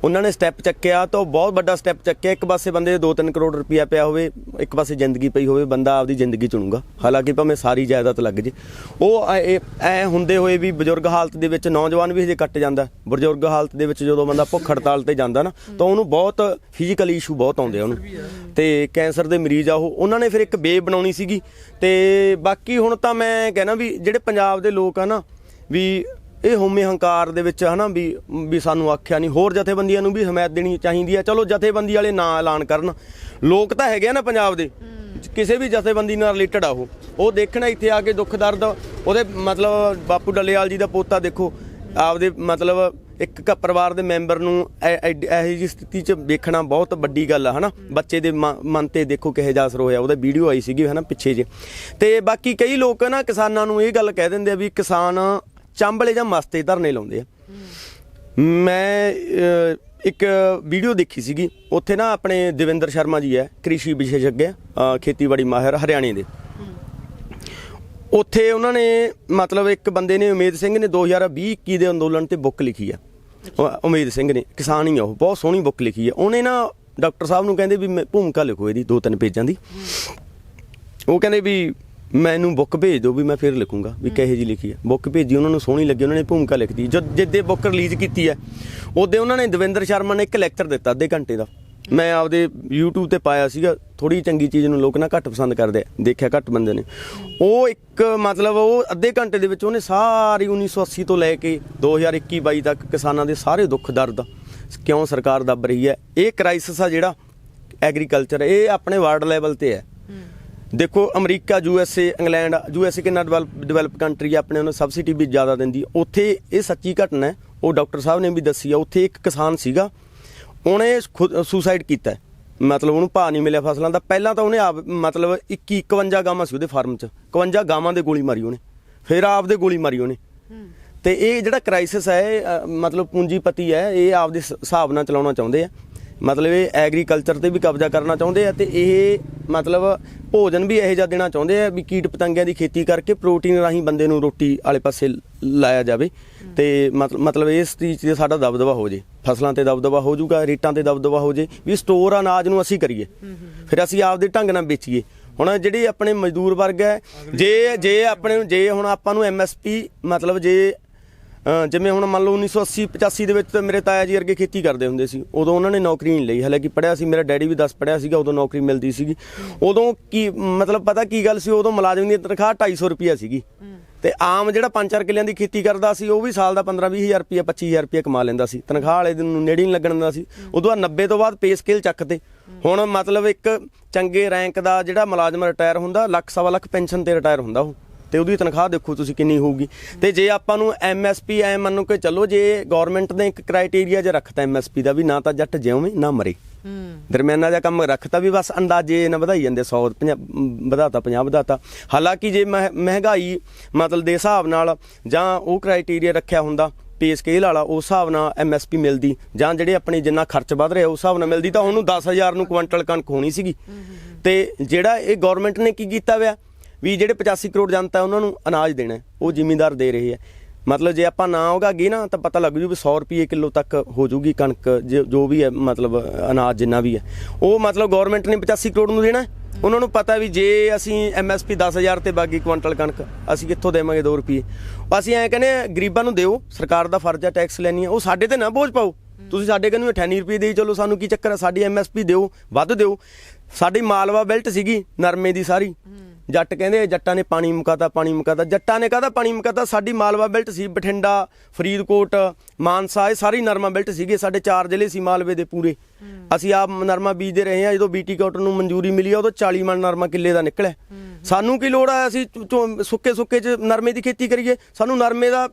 [SPEAKER 1] ਉਹਨਾਂ ਨੇ ਸਟੈਪ ਚੱਕਿਆ ਤਾਂ ਉਹ ਬਹੁਤ ਵੱਡਾ ਸਟੈਪ ਚੱਕਿਆ। ਇੱਕ ਪਾਸੇ ਬੰਦੇ ਦੇ 2-3 ਕਰੋੜ ਰੁਪਇਆ ਪਿਆ ਹੋਵੇ, ਇੱਕ ਪਾਸੇ ਜ਼ਿੰਦਗੀ ਪਈ ਹੋਵੇ, ਬੰਦਾ ਆਪਦੀ ਜ਼ਿੰਦਗੀ ਚੁਣੂਗਾ। ਹਾਲਾਂਕਿ ਭਾਵੇਂ ਸਾਰੀ ਜਾਇਦਾਦ ਲੱਗ ਜੇ। ਉਹ ਐ- ਇਹ- ਐ ਹੁੰਦੇ ਹੋਏ ਵੀ ਬਜ਼ੁਰਗ ਹਾਲਤ ਦੇ ਵਿੱਚ ਨੌਜਵਾਨ ਵੀ ਹਜੇ ਕੱਟ ਜਾਂਦਾ। ਬਜ਼ੁਰਗ ਹਾਲਤ ਦੇ ਵਿੱਚ ਜਦੋਂ ਬੰਦਾ ਭੁੱਖ ਹੜਤਾਲ ਤੇ ਜਾਂਦਾ ਨਾ, ਤਾਂ ਉਹਨੂੰ ਬਹੁਤ ਫਿਜ਼ੀਕਲ ਇਸ਼ੂ ਬਹੁਤ ਆਉਂਦੇ ਆ ਉਹਨੂੰ। ਤੇ ਕੈਂਸਰ ਦੇ ਮਰੀਜ਼ ਆ ਉਹ। ਉਹਨਾਂ ਨੇ ਫਿਰ ਇੱਕ ਬੇਬ ਬਣਾਉਣੀ ਸੀਗੀ। ਤੇ ਬਾਕੀ ਹੁਣ ਤਾਂ ਮੈਂ ਕਹਿਣਾ ਵੀ ਜਿਹੜੇ ਪੰਜਾਬ ਦੇ ਲੋਕ ਆ ਨਾ, ਵੀ ਇਹ ਹਉਮੈ ਹੰਕਾਰ ਦੇ ਵਿੱਚ ਹਨਾ ਵੀ ਵੀ ਸਾਨੂੰ ਆਖਿਆ ਨਹੀਂ। ਹੋਰ ਜਥੇਬੰਦੀਆਂ ਨੂੰ ਵੀ ਹਮਾਇਤ ਦੇਣੀ ਚਾਹੀਦੀ ਹੈ ਚਲੋ ਜਥੇਬੰਦੀ ਵਾਲੇ ਨਾ ਐਲਾਨ ਕਰਨ। ਲੋਕ ਤਾਂ ਹੈਗੇ ਆ ਨਾ ਪੰਜਾਬ ਦੇ। ਕਿਸੇ ਵੀ ਜਥੇਬੰਦੀ ਨਾਲ ਰਿਲੇਟਡ ਆ ਉਹ। ਉਹ ਦੇਖਣਾ ਇੱਥੇ ਆ ਕੇ ਦੁੱਖ ਦਰਦ ਉਹਦੇ ਮਤਲਬ ਬਾਪੂ ਡੱਲੇਵਾਲ ਜੀ ਦਾ ਪੋਤਾ ਦੇਖੋ। ਆਪਦੇ ਮਤਲਬ ਇੱਕ ਘ ਪਰਿਵਾਰ ਦੇ ਮੈਂਬਰ ਨੂੰ ਇਹੋ ਜਿਹੀ ਸਥਿਤੀ 'ਚ ਵੇਖਣਾ ਬਹੁਤ ਵੱਡੀ ਗੱਲ ਆ ਹਨਾ। ਬੱਚੇ ਦੇ ਮਨ ਤੇ ਦੇਖੋ ਕਿਹੋ ਜਿਹਾ ਅਸਰ ਹੋਇਆ। ਉਹਦਾ ਵੀਡੀਓ ਆਈ ਸੀਗੀ ਹਨਾ ਪਿੱਛੇ ਜੇ। ਤੇ ਬਾਕੀ ਕਈ ਲੋਕ ਨਾ ਕਿਸਾਨਾਂ ਨੂੰ ਇਹ ਗੱਲ ਕਹਿ ਦਿੰਦੇ ਆ ਵੀ ਕਿਸਾਨ ਚਾਂਬਲੇ ਜਾਂ ਮਸਤੇ ਧਰਨੇ ਲਾਉਂਦੇ ਆ। ਮੈਂ ਇੱਕ ਵੀਡੀਓ ਦੇਖੀ ਸੀਗੀ। ਉੱਥੇ ਨਾ ਆਪਣੇ ਦੇਵਿੰਦਰ ਸ਼ਰਮਾ ਜੀ ਹੈ ਕ੍ਰਿਸ਼ੀ ਵਿਸ਼ੇਸ਼ੱਗ ਖੇਤੀਬਾੜੀ ਮਾਹਿਰ ਹਰਿਆਣੇ ਦੇ। ਉੱਥੇ ਉਹਨਾਂ ਨੇ ਮਤਲਬ ਇੱਕ ਬੰਦੇ ਨੇ ਉਮੇਦ ਸਿੰਘ ਨੇ 2020 21 ਦੇ ਅੰਦੋਲਨ ਤੇ ਬੁੱਕ ਲਿਖੀ ਆ। ਉਮੇਦ ਸਿੰਘ ਨੇ ਕਿਸਾਨ ਹੀ ਆ ਉਹ ਬਹੁਤ ਸੋਹਣੀ ਬੁੱਕ ਲਿਖੀ ਆ। ਉਹਨੇ ਨਾ ਡਾਕਟਰ ਸਾਹਿਬ ਨੂੰ ਕਹਿੰਦੇ ਵੀ ਮੈਂ ਭੂਮਿਕਾ ਲਿਖੋ ਇਹਦੀ ਦੋ ਤਿੰਨ ਪੇਜਾਂ ਦੀ। ਉਹ ਕਹਿੰਦੇ ਵੀ ਮੈਨੂੰ ਬੁੱਕ ਭੇਜ ਦਿਓ ਵੀ ਮੈਂ ਫਿਰ ਲਿਖੂੰਗਾ ਵੀ ਕਿਹੇ ਜੀ ਲਿਖੀ ਹੈ ਬੁੱਕ ਭੇਜੀ ਉਹਨਾਂ ਨੂੰ ਸੋਹਣੀ ਲੱਗੀ ਉਹਨਾਂ ਨੇ ਭੂਮਿਕਾ ਲਿਖਦੀ ਜਦ ਜਿੱਦੇ ਬੁੱਕ ਰਿਲੀਜ਼ ਕੀਤੀ ਹੈ ਉਹਦੇ ਉਹਨਾਂ ਨੇ ਦਵਿੰਦਰ ਸ਼ਰਮਾ ਨੇ ਇੱਕ ਲੈਕਚਰ ਦਿੱਤਾ ਅੱਧੇ ਘੰਟੇ ਦਾ। ਮੈਂ ਆਪਦੇ YouTube ਤੇ ਪਾਇਆ ਸੀਗਾ ਥੋੜੀ ਚੰਗੀ ਚੀਜ਼ ਨੂੰ ਲੋਕ ਨਾ ਘੱਟ ਪਸੰਦ ਕਰਦੇ ਆ ਦੇਖਿਆ ਘੱਟ ਬੰਦੇ ਨੇ। ਉਹ ਇੱਕ ਮਤਲਬ ਉਹ ਅੱਧੇ ਘੰਟੇ ਦੇ ਵਿੱਚ ਉਹਨੇ ਸਾਰੀ 1980 ਤੋਂ ਲੈ ਕੇ 2021 22 ਤੱਕ ਕਿਸਾਨਾਂ ਦੇ ਸਾਰੇ ਦੁੱਖ ਦਰਦ ਕਿਉਂ ਸਰਕਾਰ ਦੱਬ ਰਹੀ ਹੈ? ਇਹ ਕ੍ਰਾਈਸਿਸ ਆ ਜਿਹੜਾ ਐਗਰੀਕਲਚਰ ਇਹ ਆਪਣੇ ਵਰਲਡ ਲੈਵਲ ਤੇ ਹੈ। ਦੇਖੋ America U S A England U S A ਕਿੰਨਾ ਡਿਵੈਲਪ ਡਿਵੈਲਪ ਕੰਟਰੀ ਆ ਆਪਣੇ ਉਹਨੂੰ ਸਬਸਿਡੀ ਵੀ ਜ਼ਿਆਦਾ ਦਿੰਦੀ। ਉੱਥੇ ਇਹ ਸੱਚੀ ਘਟਨਾ ਹੈ ਉਹ ਡਾਕਟਰ ਸਾਹਿਬ ਨੇ ਵੀ ਦੱਸੀ ਆ ਉੱਥੇ ਇੱਕ ਕਿਸਾਨ ਸੀਗਾ ਉਹਨੇ ਸੁਸਾਈਡ ਕੀਤਾ। ਮਤਲਬ ਉਹਨੂੰ ਭਾਅ ਨਹੀਂ ਮਿਲਿਆ ਫਸਲਾਂ ਦਾ। ਪਹਿਲਾਂ ਤਾਂ ਉਹਨੇ ਆਪ ਮਤਲਬ 21 51 ਗਾਵਾਂ ਸੀ ਉਹਦੇ ਫਾਰਮ 'ਚ। 51 ਗਾਵਾਂ ਦੇ ਗੋਲੀ ਮਾਰੀ ਉਹਨੇ। ਫਿਰ ਆਪ ਦੇ ਗੋਲੀ ਮਾਰੀ ਉਹਨੇ। ਤੇ ਇਹ ਜਿਹੜਾ ਕ੍ਰਾਈਸਿਸ ਹੈ ਮਤਲਬ ਪੂੰਜੀਪਤੀ ਹੈ ਇਹ ਆਪਦੇ ਸ- ਹਿਸਾਬ ਨਾਲ ਚਲਾਉਣਾ ਚਾਹੁੰਦੇ ਆ। ਮਤਲਬ ਇਹ ਐਗਰੀਕਲਚਰ ਤੇ ਵੀ ਕਬਜ਼ਾ ਕਰਨਾ ਚਾਹੁੰਦੇ ਆ ਤੇ ਇਹ ਮਤਲਬ ਭੋਜਨ ਵੀ ਇਹੋ ਜਿਹਾ ਦੇਣਾ ਚਾਹੁੰਦੇ ਆ ਵੀ ਕੀਟ ਪਤੰਗਿਆਂ ਦੀ ਖੇਤੀ ਕਰਕੇ ਪ੍ਰੋਟੀਨ ਰਾਹੀਂ ਬੰਦੇ ਨੂੰ ਰੋਟੀ ਵਾਲੇ ਪਾਸੇ ਲਾਇਆ ਜਾਵੇ ਤੇ ਮਤਲਬ ਮਤਲਬ ਇਸ ਚੀਜ਼ ਤੇ ਸਾਡਾ ਦਬਦਬਾ ਹੋ ਜੇ, ਫਸਲਾਂ ਤੇ ਦਬਦਬਾ ਹੋ ਜਾਊਗਾ, ਰੇਟਾਂ ਤੇ ਦਬਦਬਾ ਹੋ ਜੇ, ਵੀ ਸਟੋਰ ਅਨਾਜ ਨੂੰ ਅਸੀਂ ਕਰੀਏ। ਫਿਰ ਅਸੀਂ ਆਪਦੇ ਢੰਗ ਨਾਲ ਵੇਚੀਏ। ਹੁਣ ਜਿਹੜੇ ਆਪਣੇ ਮਜ਼ਦੂਰ ਵਰਗ ਹੈ, ਜੇ ਜੇ ਆਪਣੇ ਨੂੰ- ਜੇ ਹੁਣ ਆਪਾਂ ਨੂੰ ਐਮਐਸਪੀ ਮਤਲਬ ਜੇ ਜਿਵੇਂ ਹੁਣ ਮੰਨ ਲਓ 1980 85 ਦੇ ਵਿੱਚ ਤਾਂ ਮੇਰੇ ਤਾਇਆ ਜੀ ਵਰਗੇ ਖੇਤੀ ਕਰਦੇ ਹੁੰਦੇ ਸੀ। ਉਦੋਂ ਉਹਨਾਂ ਨੇ ਨੌਕਰੀ ਨਹੀਂ ਲਈ। ਹਾਲਾਂਕਿ ਪੜਿਆ ਸੀ ਮੇਰਾ ਡੈਡੀ ਵੀ 10 ਪੜਿਆ ਸੀਗਾ ਉਦੋਂ ਨੌਕਰੀ ਮਿਲਦੀ ਸੀਗੀ। ਉਦੋਂ ਕੀ ਮਤਲਬ ਪਤਾ ਕੀ ਗੱਲ ਸੀ ਉਦੋਂ ਮੁਲਾਜ਼ਮ ਦੀ ਤਨਖਾਹ 250 ਰੁਪਿਆ ਸੀਗੀ। ਤੇ ਆਮ ਜਿਹੜਾ 5-4 ਕਿੱਲਿਆਂ ਦੀ ਖੇਤੀ ਕਰਦਾ ਸੀ ਉਹ ਵੀ ਸਾਲ ਦਾ 15-20000 ਰੁਪਿਆ 25000 ਰੁਪਿਆ ਕਮਾ ਲੈਂਦਾ ਸੀ। ਤਨਖਾਹ ਵਾਲੇ ਦਿਨ ਨੂੰ ਨੇੜੇ ਨਹੀਂ ਲੱਗਣ ਦਿੰਦਾ ਸੀ। ਉਦੋਂ ਬਾਅਦ 90 ਤੋਂ ਬਾਅਦ ਪੇ ਸਕੇਲ ਚੱਕਦੇ। ਹੁਣ ਮਤਲਬ ਇੱਕ ਚੰਗੇ ਰੈਂਕ ਦਾ ਜਿਹੜਾ ਮੁਲਾਜ਼ਮ ਰਿਟਾਇਰ ਹੁੰਦਾ ਲੱਖ ਸਵਾ ਲੱਖ ਪੈਨਸ਼ਨ ਤੇ ਰਿਟਾਇਰ ਹੁੰਦਾ ਉਹ। ਤੇ ਉਹਦੀ ਤਨਖਾਹ ਦੇਖੋ ਤੁਸੀਂ ਕਿੰਨੀ ਹੋਊਗੀ। ਤੇ ਜੇ ਆਪਾਂ ਨੂੰ ਐਮਐਸਪੀ ਐ ਮੰਨੋ ਕਿ ਚੱਲੋ ਜੇ ਗਵਰਨਮੈਂਟ ਨੇ ਇੱਕ ਕ੍ਰਾਈਟੇਰੀਆ ਜੇ ਰੱਖਤਾ ਐਮਐਸਪੀ ਦਾ ਵੀ ਨਾ ਤਾਂ ਜੱਟ ਜਿਉਵੇਂ ਨਾ ਮਰੇ। ਦਰਮਿਆਨਾ ਜਿਹਾ ਕੰਮ ਰੱਖਤਾ ਵੀ ਬਸ ਅੰਦਾਜ਼ੇ ਨਾ ਵਧਾਈ ਜਾਂਦੇ 100 50 ਵਧਾਤਾ 50 ਵਧਾਤਾ। ਹਾਲਾਂਕਿ ਜੇ ਮਹਿ- ਮਹਿੰਗਾਈ ਮਤਲਬ ਦੇ ਹਿਸਾਬ ਨਾਲ ਜਾਂ ਉਹ ਕ੍ਰਾਈਟੇਰੀਆ ਰੱਖਿਆ ਹੁੰਦਾ ਪੇ ਸਕੇਲ ਵਾਲਾ ਉਸ ਹਿਸਾਬ ਨਾਲ ਐਮਐਸਪੀ ਮਿਲਦੀ। ਜਾਂ ਜਿਹੜੇ ਆਪਣੇ ਜਿੰਨਾ ਖਰਚ ਵਧ ਰਿਹਾ ਉਸ ਹਿਸਾਬ ਨਾਲ ਮਿਲਦੀ ਤਾਂ ਉਹਨੂੰ 10000 ਨੂੰ ਕੁਇੰਟਲ ਕਣਕ ਹੋਣੀ ਸੀਗੀ। ਤੇ ਜਿਹੜਾ ਇਹ ਗਵਰਨਮੈਂਟ ਨੇ ਕੀ ਕੀਤਾ ਹੋਇਆ ਵੀ ਜਿਹੜੇ 85 ਕਰੋੜ ਜਨਤਾ ਉਹਨਾਂ ਨੂੰ ਅਨਾਜ ਦੇਣਾ ਉਹ ਜ਼ਿਮੀਂਦਾਰ ਦੇ ਰਹੇ ਹੈ। ਮਤਲਬ ਜੇ ਆਪਾਂ ਨਾ ਉਗਾਗੇ ਨਾ ਤਾਂ ਪਤਾ ਲੱਗ ਜੂ ਵੀ 100 ਰੁਪਏ ਕਿਲੋ ਤੱਕ ਹੋ ਜੂਗੀ ਕਣਕ ਜੇ- ਜੋ ਵੀ ਹੈ ਮਤਲਬ ਅਨਾਜ ਜਿੰਨਾ ਵੀ ਹੈ। ਉਹ ਮਤਲਬ ਗਵਰਨਮੈਂਟ ਨੇ 85 ਕਰੋੜ ਨੂੰ ਦੇਣਾ ਉਹਨਾਂ ਨੂੰ ਪਤਾ ਵੀ ਜੇ ਅਸੀਂ ਐਮਐਸਪੀ 10000 ਤੇ ਬਾਗੀ ਕੁਇੰਟਲ ਕਣਕ ਅਸੀਂ ਕਿੱਥੋਂ ਦੇਵਾਂਗੇ 2 ਰੁਪਏ? ਅਸੀਂ ਐਂ ਕਹਿੰਦੇ ਹਾਂ, ਗਰੀਬਾਂ ਨੂੰ ਦਿਓ ਸਰਕਾਰ ਦਾ ਫਰਜ਼ ਹੈ ਟੈਕਸ ਲੈਣੀ ਹੈ। ਉਹ ਸਾਡੇ ਤੇ ਨਾ ਬੋਝ ਪਾਓ। ਤੁਸੀਂ ਸਾਡੇ ਕਹਿੰਦੇ 98 ਰੁਪਏ ਦੇਈ ਚਲੋ ਸਾਨੂੰ ਕੀ ਚੱਕਰ ਹੈ? ਸਾਡੀ ਐਮਐਸਪੀ ਦਿਓ ਵੱਧ ਦਿਓ। ਸਾਡੀ ਮਾਲਵਾ ਬੈਲਟ ਸੀਗੀ ਨਰਮੇ ਦੀ ਸਾਰੀ। ਜੱਟ ਕਹਿੰਦੇ ਜੱਟਾਂ ਨੇ ਪਾਣੀ ਮੁਕਾਤਾ ਪਾਣੀ ਮੁਕਾਤਾ। ਜੱਟਾਂ ਨੇ ਕਹਦਾ ਪਾਣੀ ਮੁਕਾਤਾ? ਸਾਡੀ ਮਾਲਵਾ ਬੈਲਟ ਸੀ ਬਠਿੰਡਾ ਫਰੀਦਕੋਟ ਮਾਨਸਾ ਇਹ ਸਾਰੀ ਨਰਮਾ ਬੈਲਟ ਸੀਗੇ। ਸਾਡੇ ਚਾਰ ਜ਼ਿਲ੍ਹੇ ਸੀ ਮਾਲਵੇ ਦੇ ਪੂਰੇ। ਅਸੀਂ ਆਪ ਨਰਮਾ ਬੀਜਦੇ ਰਹੇ ਹਾਂ। ਜਦੋਂ ਬੀਟੀ ਕਾਟਨ ਨੂੰ ਮਨਜ਼ੂਰੀ ਮਿਲੀ ਆ ਉਦੋਂ 40 ਮਣ ਨਰਮਾ ਕਿੱਲੇ ਦਾ ਨਿਕਲਿਆ। ਸਾਨੂੰ ਕੀ ਲੋੜ ਆ ਅਸੀਂ ਸੁੱਕੇ ਸੁੱਕੇ ਚ ਨਰਮੇ ਦੀ ਖੇਤੀ ਕਰੀਏ? ਸਾਨੂੰ ਨਰਮੇ ਦਾ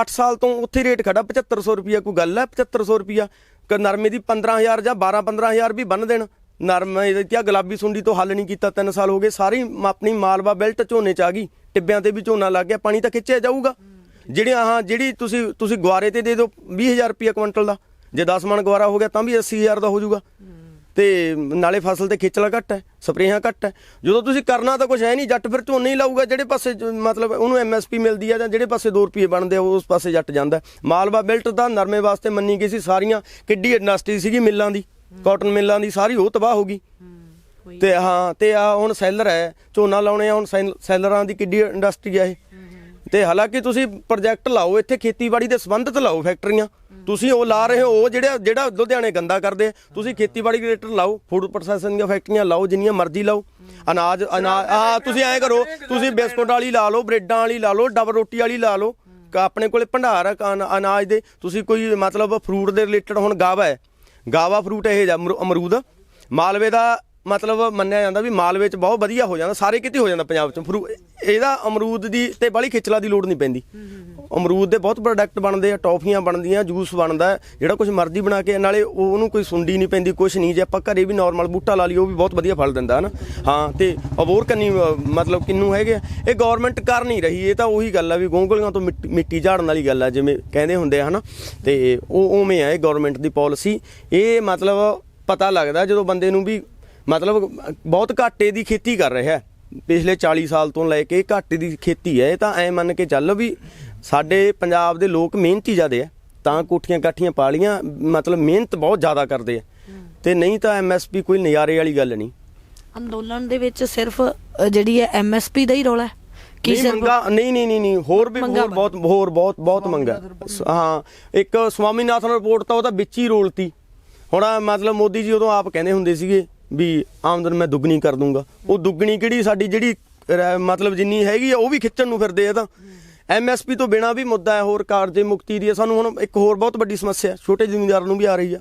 [SPEAKER 1] 8 ਸਾਲ ਤੋਂ ਉੱਥੇ ਰੇਟ ਖੜਾ। 7500 ਰੁਪਿਆ ਕੋਈ ਗੱਲ ਹੈ? 7500 ਰੁਪਿਆ ਕਿ ਨਰਮੇ ਦੀ 15000 ਜਾਂ 12 15000 ਵੀ ਬੰਨ ਦੇਣ। ਨਰਮੇ ਦੀ ਤੇ ਗੁਲਾਬੀ ਸੁੰਡੀ ਤੋਂ ਹੱਲ ਨਹੀਂ ਕੀਤਾ 3 ਸਾਲ ਹੋ ਗਏ, ਸਾਰੀ ਆਪਣੀ ਮਾਲਵਾ ਬੈਲਟ ਝੋਨੇ ਚ ਆ ਗਈ, ਟਿੱਬਿਆਂ ਤੇ ਵੀ ਝੋਨਾ ਲੱਗ ਗਿਆ, ਪਾਣੀ ਤਾਂ ਖਿੱਚਿਆ ਜਾਊਗਾ। ਜਿਹੜੇ ਆਹ, ਜਿਹੜੀ ਤੁਸੀਂ ਤੁਸੀਂ ਗੁਆਰੇ ਤੇ ਦੇ ਦਿਓ 20000 ਰੁਪਿਆ ਕੁਇੰਟਲ ਦਾ, ਜੇ 10 ਮਣ ਗੁਆਰਾ ਹੋ ਗਿਆ ਤਾਂ ਵੀ 80000 ਦਾ ਹੋ ਜਾਊਗਾ। ਤੇ ਨਾਲੇ ਫਸਲ ਤੇ ਖੇਚਲਾ ਘੱਟ ਹੈ, ਸਪਰੇਹਾਂ ਘੱਟ ਹੈ। ਜਦੋਂ ਤੁਸੀਂ ਕਰਨਾ ਤਾਂ ਕੁਝ ਹੈ ਨਹੀਂ, ਜੱਟ ਫਿਰ ਝੋਨੇ ਹੀ ਲਾਊਗਾ, ਜਿਹੜੇ ਪਾਸੇ ਮਤਲਬ ਉਹਨੂੰ ਐਮਐਸਪੀ ਮਿਲਦੀ ਆ ਜਾਂ ਜਿਹੜੇ ਪਾਸੇ 2 ਰੁਪਏ ਬਣਦੇ ਆ ਉਸ ਪਾਸੇ ਜੱਟ ਜਾਂਦਾ ਮਾਲਵਾ ਬੈਲਟ ਦਾ ਨਰਮੇ ਵਾਸਤੇ ਮੰਨੀ ਗਈ ਸੀ ਸਾਰੀਆਂ, ਕਿੱਡੀ ਇੰਡਸਟਰੀ ਸੀਗੀ ਮਿੱਲਾਂ ਦੀ। ਕਾਟਨ ਮਿੱਲਾਂ ਦੀ ਸਾਰੀ ਉਹ ਤਬਾਹ ਹੋ ਗਈ। ਤੇ ਹਾਂ। ਤੇ ਆ ਹੁਣ ਸੈਲਰ ਹੈ ਝੋਨਾ ਲਾਉਣੇ ਆ ਹੁਣ ਸੈਲ- ਸੈਲਰਾਂ ਦੀ ਕਿੱਡੀ ਇੰਡਸਟਰੀ ਆ ਇਹ। ਤੇ ਹਾਲਾਂਕਿ ਤੁਸੀਂ ਪ੍ਰੋਜੈਕਟ ਲਾਓ ਇੱਥੇ ਖੇਤੀਬਾੜੀ ਦੇ ਸੰਬੰਧਿਤ ਲਾਓ ਫੈਕਟਰੀਆਂ। ਤੁਸੀਂ ਉਹ ਲਾ ਰਹੇ ਹੋ ਉਹ ਜਿਹੜਾ ਜਿਹੜਾ ਲੁਧਿਆਣੇ ਗੰਦਾ ਕਰਦੇ ਤੁਸੀਂ ਖੇਤੀਬਾੜੀ ਰਿਲੇਟਡ ਲਾਓ ਫੂਡ ਪ੍ਰੋਸੈਸਿੰਗ ਦੀਆਂ ਫੈਕਟਰੀਆਂ ਲਾਓ ਜਿੰਨੀਆਂ ਮਰਜ਼ੀ ਲਾਓ। ਅਨਾਜ ਅਨਾਜ ਆ ਤੁਸੀਂ ਐਂ ਕਰੋ ਤੁਸੀਂ ਬਿਸਕੁਟ ਵਾਲੀ ਲਾ ਲਓ ਬ੍ਰੈਡਾਂ ਵਾਲੀ ਲਾ ਲਓ ਡਬਲ ਰੋਟੀ ਵਾਲੀ ਲਾ ਲਓ। ਆਪਣੇ ਕੋਲੇ ਭੰਡਾਰ ਅਨਾਜ ਦੇ ਤੁਸੀਂ ਕੋਈ ਮਤਲਬ ਫਰੂਟ ਦੇ ਰਿਲੇਟਡ ਹੁਣ ਗਾਵਾ ਹੈ ਗਾਵਾ ਫਰੂਟ ਇਹ ਜਿਹਾ ਅਮਰੂ- ਅਮਰੂਦ। ਮਾਲਵੇ ਦਾ ਮਤਲਬ ਮੰਨਿਆ ਜਾਂਦਾ ਵੀ ਮਾਲਵੇ ਚ ਬਹੁਤ ਵਧੀਆ ਹੋ ਜਾਂਦਾ, ਸਾਰੇ ਕਿਤੇ ਹੋ ਜਾਂਦਾ ਪੰਜਾਬ ਚ। ਫਰੂ ਇਹਦਾ ਅਮਰੂਦ ਦੀ ਤੇ ਬੜੀ ਖਿਚਲਾ ਦੀ ਲੋੜ ਨਹੀਂ ਪੈਂਦੀ। ਅਮਰੂਦ ਦੇ ਬਹੁਤ ਪ੍ਰੋਡਕਟ ਬਣਦੇ ਆ, ਟੌਫੀਆਂ ਬਣਦੀਆਂ ਜੂਸ ਬਣਦਾ, ਜਿਹੜਾ ਕੁਝ ਮਰਜ਼ੀ ਬਣਾ ਕੇ, ਨਾਲੇ ਉਹ- ਉਹਨੂੰ ਕੋਈ ਸੁੰਡੀ ਨਹੀਂ ਪੈਂਦੀ ਕੁਝ ਨਹੀਂ। ਜੇ ਆਪਾਂ ਘਰੇ ਵੀ ਨਾਰਮਲ ਬੂਟਾ ਲਾ ਲਈ ਉਹ ਵੀ ਬਹੁਤ ਵਧੀਆ ਫਲ ਦਿੰਦਾ, ਹਨਾ? ਹਾਂ, ਤੇ ਅਬੋਰ ਕੰਨੀ ਮਤਲਬ ਕਿੰਨੂ ਹੈਗੇ ਆ? ਇਹ ਗਵਰਨਮੈਂਟ ਕਰ ਨਹੀਂ ਰਹੀ, ਇਹ ਤਾਂ ਉਹੀ ਗੱਲ ਆ ਵੀ ਗੋਂਗਲੀਆਂ ਤੋਂ ਮਿੱਟੀ- ਮਿੱਟੀ ਝਾੜਨ ਵਾਲੀ ਗੱਲ ਆ, ਜਿਵੇਂ ਕਹਿੰਦੇ ਹੁੰਦੇ ਆ, ਹਨਾ? ਤੇ ਉਹ ਉਵੇਂ ਆ, ਇਹ ਗਵਰਨਮੈਂਟ ਦੀ ਪਾਲਿਸੀ ਇਹ ਮਤਲਬ ਪਤਾ ਲੱਗਦਾ ਜਦੋਂ ਬੰਦੇ ਨੂੰ ਵੀ ਮਤਲਬ ਬਹੁਤ ਘਾਟੇ ਦੀ ਖੇਤੀ ਕਰ ਰਿਹਾ ਹੈ। ਪਿਛਲੇ 40 ਸਾਲ ਤੋਂ ਲੈ ਕੇ ਘਾਟੇ ਦੀ ਖੇਤੀ ਹੈ ਇਹ ਤਾਂ ਐ ਮੰਨ ਕੇ ਚੱਲ ਵੀ ਸਾਡੇ ਪੰਜਾਬ ਦੇ ਲੋਕ ਮਿਹਨਤੀ ਜ਼ਿਆਦੇ ਆ ਤਾਂ ਕੋਠੀਆਂ ਕਾਠੀਆਂ ਪਾਲੀਆਂ ਮਤਲਬ ਮਿਹਨਤ ਬਹੁਤ ਜ਼ਿਆਦਾ ਕਰਦੇ ਆ। ਤੇ ਨਹੀਂ ਤਾਂ ਐਮਐਸਪੀ ਕੋਈ ਨਜ਼ਾਰੇ ਵਾਲੀ ਗੱਲ ਨਹੀਂ।
[SPEAKER 2] ਅੰਦੋਲਨ ਦੇ ਵਿੱਚ ਸਿਰਫ ਜਿਹੜੀ ਹੈ ਐਮਐਸਪੀ ਦਾ ਹੀ ਰੌਲਾ ਹੈ? ਕੀ
[SPEAKER 1] ਮੰਗਾ ਨਹੀਂ ਨਹੀਂ ਨਹੀਂ ਹੋਰ ਵੀ ਹੋਰ ਬਹੁਤ ਹੋਰ ਬਹੁਤ ਬਹੁਤ ਮੰਗਾ। ਹਾਂ ਇੱਕ ਸਵਾਮੀਨਾਥਨ ਰਿਪੋਰਟ ਤਾਂ ਉਹਦਾ ਵਿੱਚ ਹੀ ਰੋਲਤੀ। ਹੁਣ ਮਤਲਬ ਮੋਦੀ ਜੀ ਉਦੋਂ ਆਪ ਕਹਿੰਦੇ ਹੁੰਦੇ ਸੀਗੇ ਵੀ ਆਮਦਨ ਮੈਂ ਦੁੱਗਣੀ ਕਰ ਦੂੰਗਾ। ਉਹ ਦੁੱਗਣੀ ਕਿਹੜੀ ਸਾਡੀ ਜਿਹੜੀ, ਰ- ਮਤਲਬ ਜਿੰਨੀ ਹੈਗੀ ਆ, ਉਹ ਵੀ ਖਿੱਚਣ ਨੂੰ ਫਿਰਦੇ ਆ ਤਾਂ। ਐਮਐਸਪੀ ਤੋਂ ਬਿਨਾ ਵੀ ਮੁੱਦਾ ਹੈ, ਹੋਰ ਕਾਰਜੇ ਮੁਕਤੀ ਦੀ ਹੈ। ਸਾਨੂੰ ਹੁਣ ਇੱਕ ਹੋਰ ਬਹੁਤ ਵੱਡੀ ਸਮੱਸਿਆ ਛੋਟੇ ਜ਼ਿਮੀਂਦਾਰਾਂ ਨੂੰ ਵੀ ਆ ਰਹੀ ਆ।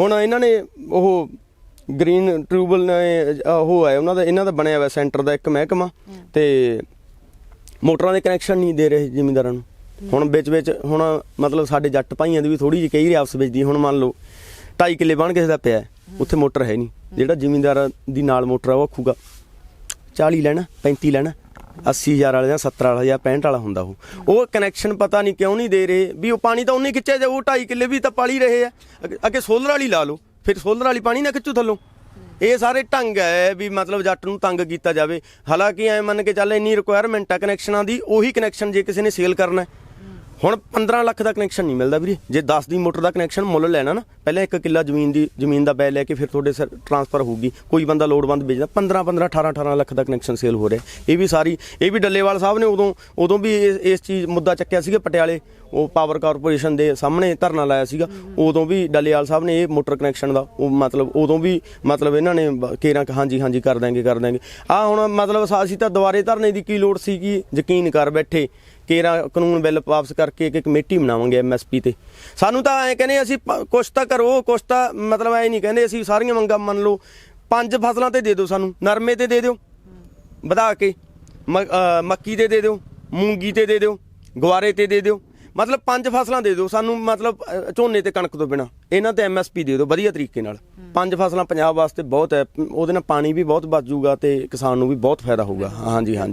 [SPEAKER 1] ਹੁਣ ਇਹਨਾਂ ਨੇ ਉਹ ਗ੍ਰੀਨ ਟਿਊਬਲ ਨੇ, ਉਹ ਹੈ ਉਹਨਾਂ ਦਾ, ਇਹਨਾਂ ਦਾ ਬਣਿਆ ਹੋਇਆ ਸੈਂਟਰ ਦਾ ਇੱਕ ਮਹਿਕਮਾ ਤੇ ਮੋਟਰਾਂ ਦੇ ਕਨੈਕਸ਼ਨ ਨਹੀਂ ਦੇ ਰਹੇ ਜ਼ਿਮੀਂਦਾਰਾਂ ਨੂੰ। ਹੁਣ ਵਿੱਚ ਵਿੱਚ, ਹੁਣ ਮਤਲਬ ਸਾਡੇ ਜੱਟ ਭਾਈਆਂ ਦੀ ਵੀ ਥੋੜੀ ਜਿਹੀ ਕਈ ਰਿਆਪਸ ਵਿੱਚ ਦੀ। ਹੁਣ ਮੰਨ ਲਓ 2.5 ਕਿੱਲੇ ਬਣ ਕਿਸੇ ਦਾ ਪਿਆ ਉੱਥੇ ਮੋਟਰ ਹੈ ਨਹੀਂ। ਜਿਹੜਾ ਜ਼ਿਮੀਂਦਾਰ ਦੀ ਨਾਲ ਮੋਟਰ ਆ, ਉਹ ਆਖੂਗਾ 40 ਲੈਣਾ 35 ਲੈਣਾ 80000 ਵਾਲਾ ਜਾਂ 70 ਵਾਲਾ ਜਾਂ 65 ਵਾਲਾ ਹੁੰਦਾ ਉਹ। ਉਹ ਕਨੈਕਸ਼ਨ ਪਤਾ ਨਹੀਂ ਕਿਉਂ ਨਹੀਂ ਦੇ ਰਹੇ ਵੀ ਉਹ ਪਾਣੀ ਤਾਂ ਉਹਨੇ ਖਿੱਚਿਆ ਜਾਊ 2.5 ਕਿੱਲੇ ਵੀ ਤਾਂ ਪਾਲੀ ਰਹੇ ਆ। ਅੱਗੇ- ਅੱਗੇ ਸੋਲਰ ਵਾਲੀ ਲਾ ਲਓ, ਫਿਰ ਸੋਲਰ ਵਾਲੀ ਪਾਣੀ ਨਾ ਖਿੱਚੂ ਥੱਲੋਂ। ਇਹ ਸਾਰੇ ਢੰਗ ਹੈ ਵੀ ਮਤਲਬ ਜੱਟ ਨੂੰ ਤੰਗ ਕੀਤਾ ਜਾਵੇ। ਹਾਲਾਂਕਿ ਐ ਮੰਨ ਕੇ ਚੱਲ ਇੰਨੀ ਰਿਕੁਆਇਰਮੈਂਟ ਆ ਕਨੈਕਸ਼ਨਾਂ ਦੀ, ਉਹੀ ਕਨੈਕਸ਼ਨ ਜੇ ਕਿਸੇ ਨੇ ਸੇਲ ਕਰਨਾ ਹੁਣ 15 ਲੱਖ ਦਾ ਕਨੈਕਸ਼ਨ ਨਹੀਂ ਮਿਲਦਾ ਵੀਰੇ। ਜੇ 10 ਦੀ ਮੋਟਰ ਦਾ ਕਨੈਕਸ਼ਨ ਮੁੱਲ ਲੈਣਾ ਨਾ ਪਹਿਲਾਂ ਇੱਕ ਕਿੱਲਾ ਜ਼ਮੀਨ ਦੀ, ਜ਼ਮੀਨ ਦਾ ਬੈ ਲੈ ਕੇ ਫਿਰ ਤੁਹਾਡੇ ਸਿਰ ਟਰਾਂਸਫਰ ਹੋਊਗੀ। ਕੋਈ ਬੰਦਾ ਲੋੜਵੰਦ ਵੇਚਦਾ 15 15 18 18 ਲੱਖ ਦਾ ਕਨੈਕਸ਼ਨ ਸੇਲ ਹੋ ਰਿਹਾ। ਇਹ ਵੀ ਸਾਰੀ, ਇਹ ਵੀ ਡੱਲੇਵਾਲ ਸਾਹਿਬ ਨੇ ਉਦੋਂ ਉਦੋਂ ਵੀ ਇਸ ਇਸ ਚੀਜ਼ ਮੁੱਦਾ ਚੱਕਿਆ ਸੀਗਾ ਪਟਿਆਲੇ। ਉਹ ਪਾਵਰ ਕਾਰਪੋਰੇਸ਼ਨ ਦੇ ਸਾਹਮਣੇ ਧਰਨਾ ਲਾਇਆ ਸੀਗਾ। ਉਦੋਂ ਵੀ ਡੱਲੇਵਾਲ ਸਾਹਿਬ ਨੇ ਇਹ ਮੋਟਰ ਕਨੈਕਸ਼ਨ ਦਾ, ਉਹ ਮਤਲਬ ਉਦੋਂ ਵੀ ਮਤਲਬ ਇਹਨਾਂ ਨੇ ਬ- ਕੇਰਾਂ ਹਾਂਜੀ ਹਾਂਜੀ ਕਰ ਦਾਂਗੇ ਕਰ ਦਾਂਗੇ ਆ ਹੁਣ ਮਤਲਬ ਅਸੀਂ ਤਾਂ ਦੁਬਾਰੇ ਧਰਨੇ ਦੀ ਕੀ ਲੋੜ ਸੀਗੀ? ਯਕੀਨ ਕਰ ਬੈਠੇ। ਕੇਰਾਂ ਕਾਨੂੰਨ ਬਿੱਲ ਵਾਪਸ ਕਰਕੇ ਇੱਕ ਕਮੇਟੀ ਬਣਾਵਾਂਗੇ ਐਮਐਸਪੀ ਤੇ। ਸਾਨੂੰ ਤਾਂ ਐ ਕਹਿੰਦੇ ਅਸੀਂ ਕੁਛ ਤਾਂ ਕਰੋ ਕੁਛ ਤਾਂ ਮਤਲਬ ਐ ਨਹੀਂ ਕਹਿੰਦੇ, ਅਸੀਂ ਸਾਰੀਆਂ ਮੰਗਾਂ ਮੰਨ ਲਓ। ਪੰਜ ਫਸਲਾਂ ਤੇ ਦੇ ਦਿਓ ਸਾਨੂੰ, ਨਰਮੇ ਤੇ ਦੇ ਦਿਓ, ਵਧਾ ਕੇ, ਮ- ਮੱਕੀ ਤੇ ਦੇ ਦਿਓ, ਮੂੰਗੀ ਤੇ ਦੇ ਦਿਓ ਗਵਾਰੇ ਤੇ ਦੇ ਦਿਓ। ਮਤਲਬ ਪੰਜ ਫਸਲਾਂ ਦੇ ਦਿਓ, ਸਾਨੂੰ ਮਤਲਬ ਝੋਨੇ ਤੇ ਕਣਕ ਤੋਂ ਬਿਨਾ। ਇਹਨਾਂ ਤੇ ਐਮਐਸਪੀ ਦੇ ਦਿਓ, ਵਧੀਆ ਤਰੀਕੇ ਨਾਲ। ਪੰਜ ਫਸਲਾਂ ਪੰਜਾਬ ਵਾਸਤੇ ਬਹੁਤ ਹੈ, ਉਹਦੇ ਨਾਲ ਪਾਣੀ ਵੀ ਬਹੁਤ ਬਚ ਜਾਊਗਾ ਤੇ ਕਿਸਾਨ ਨੂੰ ਵੀ ਬਹੁਤ ਫਾਇਦਾ ਹੋਊਗਾ। ਹਾਂਜੀ ਹਾਂਜੀ।